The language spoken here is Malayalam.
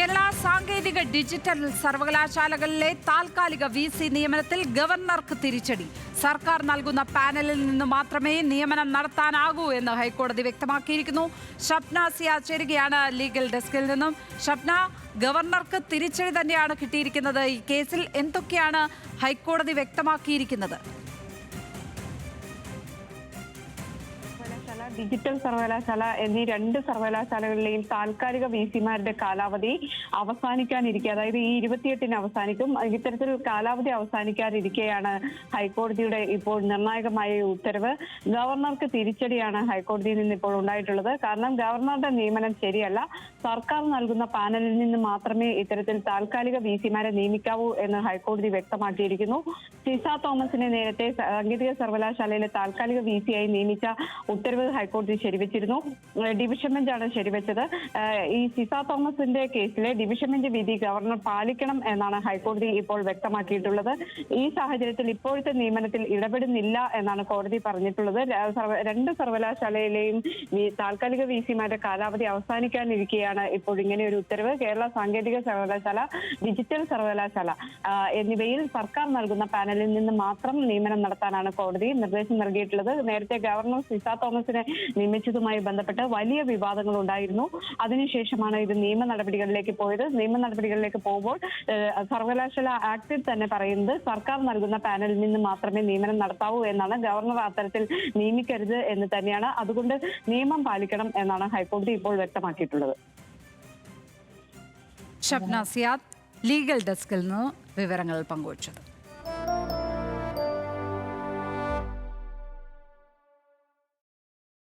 കേരള സാങ്കേതിക ഡിജിറ്റൽ സർവകലാശാലകളിലെ താൽക്കാലിക വി സി നിയമനത്തിൽ ഗവർണർക്ക് തിരിച്ചടി. സർക്കാർ നൽകുന്ന പാനലിൽ നിന്ന് മാത്രമേ നിയമനം നടത്താനാകൂ എന്ന് ഹൈക്കോടതി വ്യക്തമാക്കിയിരിക്കുന്നു. ഷപ്ന സിയ ചേരുകയാണ് ലീഗൽ ഡെസ്കിൽ നിന്നും. ഷപ്ന ഗവർണർക്ക് തിരിച്ചടി തന്നെയാണ് കിട്ടിയിരിക്കുന്നത്. ഈ കേസിൽ എന്തൊക്കെയാണ് ഹൈക്കോടതി വ്യക്തമാക്കിയിരിക്കുന്നത്? ഡിജിറ്റൽ സർവകലാശാല എന്നീ രണ്ട് സർവകലാശാലകളിലെയും താൽക്കാലിക വി സിമാരുടെ കാലാവധി അവസാനിക്കാനിരിക്കെ. അതായത് ഈ ഇരുപത്തിയെട്ടിന് അവസാനിക്കും. ഇത്തരത്തിൽ കാലാവധി അവസാനിക്കാനിരിക്കെയാണ് ഹൈക്കോടതിയുടെ ഇപ്പോൾ നിർണായകമായ ഉത്തരവ്. ഗവർണർക്ക് തിരിച്ചടിയാണ് ഹൈക്കോടതിയിൽ നിന്ന് ഇപ്പോൾ ഉണ്ടായിട്ടുള്ളത്. കാരണം ഗവർണറുടെ നിയമനം ശരിയല്ല. സർക്കാർ നൽകുന്ന പാനലിൽ നിന്ന് മാത്രമേ ഇത്തരത്തിൽ താൽക്കാലിക വി സിമാരെ നിയമിക്കാവൂ എന്ന് ഹൈക്കോടതി വ്യക്തമാക്കിയിരിക്കുന്നു. സിസ തോമസിനെ നേരത്തെ സാങ്കേതിക സർവകലാശാലയിലെ താൽക്കാലിക വി സിയായി നിയമിച്ച ഉത്തരവ് ഹൈക്കോടതി ശരിവച്ചിരുന്നു. ഡിവിഷൻ ബെഞ്ചാണ് ശരിവച്ചത്. ഈ സിസ തോമസിന്റെ കേസിലെ ഡിവിഷൻ ബെഞ്ച് വിധി ഗവർണർ പാലിക്കണം എന്നാണ് ഹൈക്കോടതി ഇപ്പോൾ വ്യക്തമാക്കിയിട്ടുള്ളത്. ഈ സാഹചര്യത്തിൽ ഇപ്പോഴത്തെ നിയമനത്തിൽ ഇടപെടുന്നില്ല എന്നാണ് കോടതി പറഞ്ഞിട്ടുള്ളത്. രണ്ട് സർവകലാശാലയിലെയും താൽക്കാലിക വി സിമാരുടെ കാലാവധി അവസാനിക്കാനിരിക്കെയാണ് ഇപ്പോൾ ഇങ്ങനെ ഒരു ഉത്തരവ്. കേരള സാങ്കേതിക സർവകലാശാല ഡിജിറ്റൽ സർവകലാശാല എന്നിവയിൽ സർക്കാർ നൽകുന്ന പാനലിൽ നിന്ന് മാത്രം നിയമനം നടത്താനാണ് കോടതി നിർദ്ദേശം നൽകിയിട്ടുള്ളത്. നേരത്തെ ഗവർണർ സിസ തോമസിനെ നിയമിച്ചതുമായി ബന്ധപ്പെട്ട് വലിയ വിവാദങ്ങൾ ഉണ്ടായിരുന്നു അതിനുശേഷമാണ് ഇത് നിയമ നടപടികളിലേക്ക് പോയത്. നിയമ നടപടികളിലേക്ക് പോകുമ്പോൾ സർവകലാശാല ആക്ടിൽ തന്നെ പറയുന്നത് സർക്കാർ നൽകുന്ന പാനലിൽ നിന്ന് മാത്രമേ നിയമനം നടത്താവൂ എന്നാണ് ഗവർണർ അത്തരത്തിൽ നിയമിക്കരുത് എന്ന് തന്നെയാണ്. അതുകൊണ്ട് നിയമം പാലിക്കണം എന്നാണ് ഹൈക്കോടതി ഇപ്പോൾ വ്യക്തമാക്കിയിട്ടുള്ളത്. ഷപ്ന സിയാദ് ലീഗൽ ഡെസ്കിൽ നിന്ന് വിവരങ്ങൾ പങ്കുവച്ചത്.